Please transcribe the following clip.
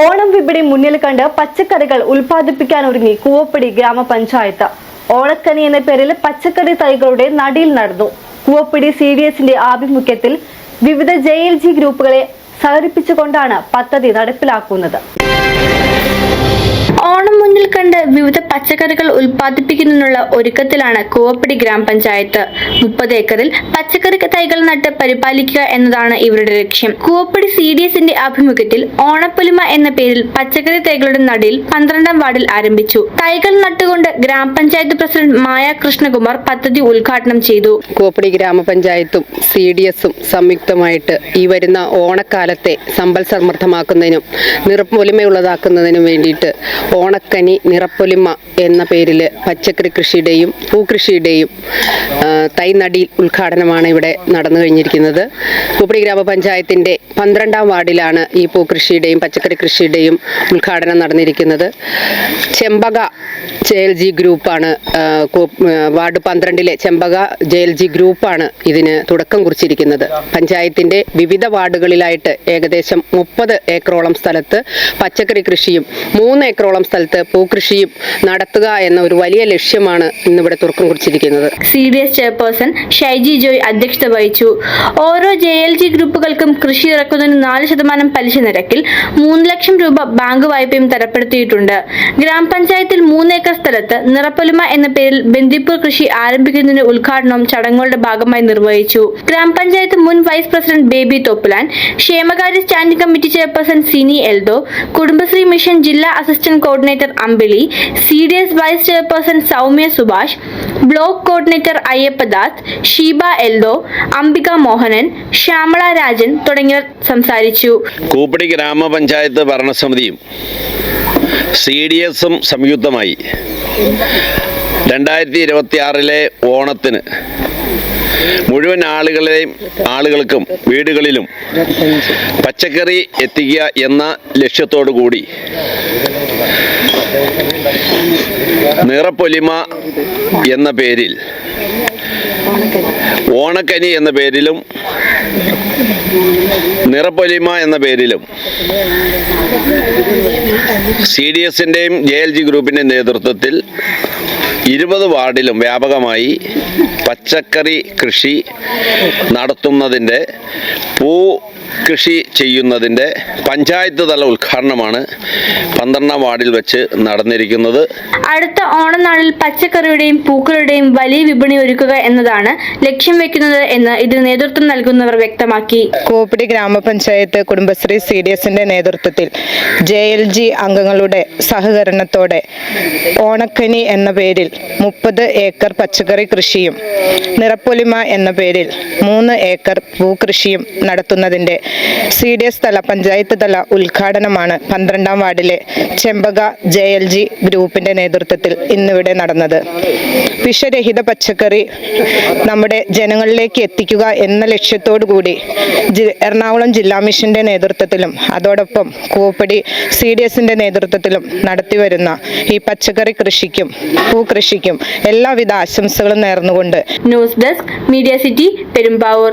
ഓണം വിപണി മുന്നിൽ കണ്ട് പച്ചക്കറികൾ ഉൽപ്പാദിപ്പിക്കാൻ ഒരുങ്ങി കൂവപ്പടി ഗ്രാമപഞ്ചായത്ത്. ഓണക്കനി എന്ന പേരിൽ പച്ചക്കറി തൈകളുടെ നടിയിൽ നടന്നു. കൂവപ്പടി സി ഡി എസിന്റെ ആഭിമുഖ്യത്തിൽ വിവിധ ജെ എൽ ജി ഗ്രൂപ്പുകളെ സഹകരിപ്പിച്ചുകൊണ്ടാണ് പദ്ധതി നടപ്പിലാക്കുന്നത്. മുന്നിൽ കണ്ട് വിവിധ പച്ചക്കറികൾ ഉൽപ്പാദിപ്പിക്കുന്നതിനുള്ള ഒരുക്കത്തിലാണ് കൂവപ്പടി ഗ്രാമപഞ്ചായത്ത്. മുപ്പത് ഏക്കറിൽ പച്ചക്കറി തൈകൾ നട്ട് പരിപാലിക്കുക എന്നതാണ് ഇവരുടെ ലക്ഷ്യം. കൂവപ്പടി സി ഡി എസിന്റെ ആഭിമുഖ്യത്തിൽ ഓണപ്പൊലിമ എന്ന പേരിൽ പച്ചക്കറി തൈകളുടെ നടിൽ പന്ത്രണ്ടാം വാർഡിൽ ആരംഭിച്ചു. തൈകൾ നട്ടുകൊണ്ട് ഗ്രാമപഞ്ചായത്ത് പ്രസിഡന്റ് മായ കൃഷ്ണകുമാർ പദ്ധതി ഉദ്ഘാടനം ചെയ്തു. കൂവപ്പടി ഗ്രാമപഞ്ചായത്തും സി ഡി എസും സംയുക്തമായിട്ട് ഈ വരുന്ന ഓണക്കാലത്തെ സമ്പൽ സമൃദ്ധമാക്കുന്നതിനും നിറപ്പൊലിമയുള്ളതാക്കുന്നതിനും വേണ്ടിയിട്ട് ഓണക്കനി നിറപ്പൊലിമ എന്ന പേരിൽ പച്ചക്കറി കൃഷിയുടെയും പൂക്കൃഷിയുടെയും തൈനടി ഉദ്ഘാടനമാണ് ഇവിടെ നടന്നു കഴിഞ്ഞിരിക്കുന്നത്. കുപ്പടി ഗ്രാമപഞ്ചായത്തിന്റെ പന്ത്രണ്ടാം വാർഡിലാണ് ഈ പൂക്കൃഷിയുടെയും പച്ചക്കറി കൃഷിയുടെയും ഉദ്ഘാടനം നടന്നിരിക്കുന്നത്. ചെമ്പക ജെ എൽ ജി ഗ്രൂപ്പാണ് വാർഡ് പന്ത്രണ്ടിലെ ചെമ്പക ജെ എൽ ജി ഗ്രൂപ്പാണ് ഇതിന് തുടക്കം കുറിച്ചിരിക്കുന്നത്. പഞ്ചായത്തിന്റെ വിവിധ വാർഡുകളിലായിട്ട് ഏകദേശം മുപ്പത് ഏക്കറോളം സ്ഥലത്ത് പച്ചക്കറി കൃഷിയും മൂന്ന് ഏക്കറോളം സ്ഥലത്ത് പൂക്കൃഷിയും നടത്തുക എന്ന ഒരു വലിയ ലക്ഷ്യമാണ് ഇന്നിവിടെ തുറക്കം കുറിച്ചിരിക്കുന്നത്. C B S chairperson Shaiji Joy അധ്യക്ഷത വഹിച്ചു. ഓരോ ജെ എൽ ജി ഗ്രൂപ്പുകൾക്കും കൃഷി ഇറക്കുന്നതിന് നാല് ശതമാനം പലിശ നിരക്കിൽ മൂന്ന് ലക്ഷം രൂപ ബാങ്ക് വായ്പയും തരപ്പെടുത്തിയിട്ടുണ്ട്. ഗ്രാമപഞ്ചായത്തിൽ മൂന്ന് ഏക്കർ സ്ഥലത്ത് നിറപ്പൊലിമ എന്ന പേരിൽ ബന്ദിപ്പൂർ കൃഷി ആരംഭിക്കുന്നതിന്റെ ഉദ്ഘാടനവും ചടങ്ങുകളുടെ ഭാഗമായി നിർവഹിച്ചു. ഗ്രാമപഞ്ചായത്ത് മുൻ വൈസ് പ്രസിഡന്റ് ബേബി തോപ്പുലാൻ ക്ഷേമകാര്യ standing committee chairperson Sini Eldho Kudumbashree mission ജില്ലാ assistant coordinator Ambili C D S vice chairperson Soumya Subhash block coordinator Ayyappadas Sheeba Eldho Ambika Mohanan Shyamala Rajan തുടങ്ങിയവർ സംസാരിച്ചു. കൂപ്പടി ഗ്രാമപഞ്ചായത്ത് ഭരണസമിതിയും സി ഡി എസും സംയുക്തമായി രണ്ടായിരത്തി ഇരുപത്തി ആറിലെ ഓണത്തിന് മുഴുവൻ ആളുകളെയും ആളുകൾക്കും വീടുകളിലും പച്ചക്കറി എത്തിക്കുക എന്ന ലക്ഷ്യത്തോടു കൂടി നിറപ്പൊലിമ എന്ന പേരിൽ ഓണക്കനി എന്ന പേരിലും നിറപ്പൊലിമ എന്ന പേരിലും സി ഡി എസിന്റെയും ജെ എൽ ജി ഗ്രൂപ്പിന്റെയും നേതൃത്വത്തിൽ ഇരുപത് വാർഡിലും വ്യാപകമായി പച്ചക്കറി കൃഷി നടത്തുന്നതിന്റെ പൂ കൃഷി ചെയ്യുന്നതിന്റെ പഞ്ചായത്ത് തല ഉദ്ഘാടനമാണ് പന്ത്രണ്ടാം വാർഡിൽ വെച്ച് നടന്നിരിക്കുന്നത്. അടുത്ത ഓണനാളിൽ പച്ചക്കറിയുടെയും പൂക്കളുടെയും വലിയ വിപണി ഒരുക്കുക എന്നതാണ് ലക്ഷ്യം വെക്കുന്നത് എന്ന് ഇതിന് നേതൃത്വം നൽകുന്നവർ വ്യക്തമാക്കി. കോപ്പിടി ഗ്രാമപഞ്ചായത്ത് കുടുംബശ്രീ സി ഡി എസിന്റെ നേതൃത്വത്തിൽ ജെ എൽ ജി അംഗങ്ങളുടെ സഹകരണത്തോടെ ഓണക്കനി എന്ന പേരിൽ മുപ്പത് ഏക്കർ പച്ചക്കറി കൃഷിയും നിറപ്പൊലിമ എന്ന പേരിൽ മൂന്ന് ഏക്കർ പൂക്കൃഷിയും നടത്തുന്നതിന്റെ സി ഡി എസ് തല പഞ്ചായത്ത് തല ഉദ്ഘാടനമാണ് പന്ത്രണ്ടാം വാർഡിലെ ചെമ്പക ജെ എൽ ജി ഗ്രൂപ്പിന്റെ നേതൃത്വത്തിൽ ഇന്നിവിടെ നടന്നത്. വിഷരഹിത പച്ചക്കറി നമ്മുടെ ജനങ്ങളിലേക്ക് എത്തിക്കുക എന്ന ലക്ഷ്യത്തോടു കൂടി എറണാകുളം ജില്ലാ മിഷന്റെ നേതൃത്വത്തിലും അതോടൊപ്പം കൂപ്പടി സി ഡി എസിന്റെ നേതൃത്വത്തിലും നടത്തിവരുന്ന ഈ പച്ചക്കറി കൃഷിക്കും പൂക്കൃഷിക്കും എല്ലാവിധ ആശംസകളും നേർന്നുകൊണ്ട് news desk media city Perumbavoor.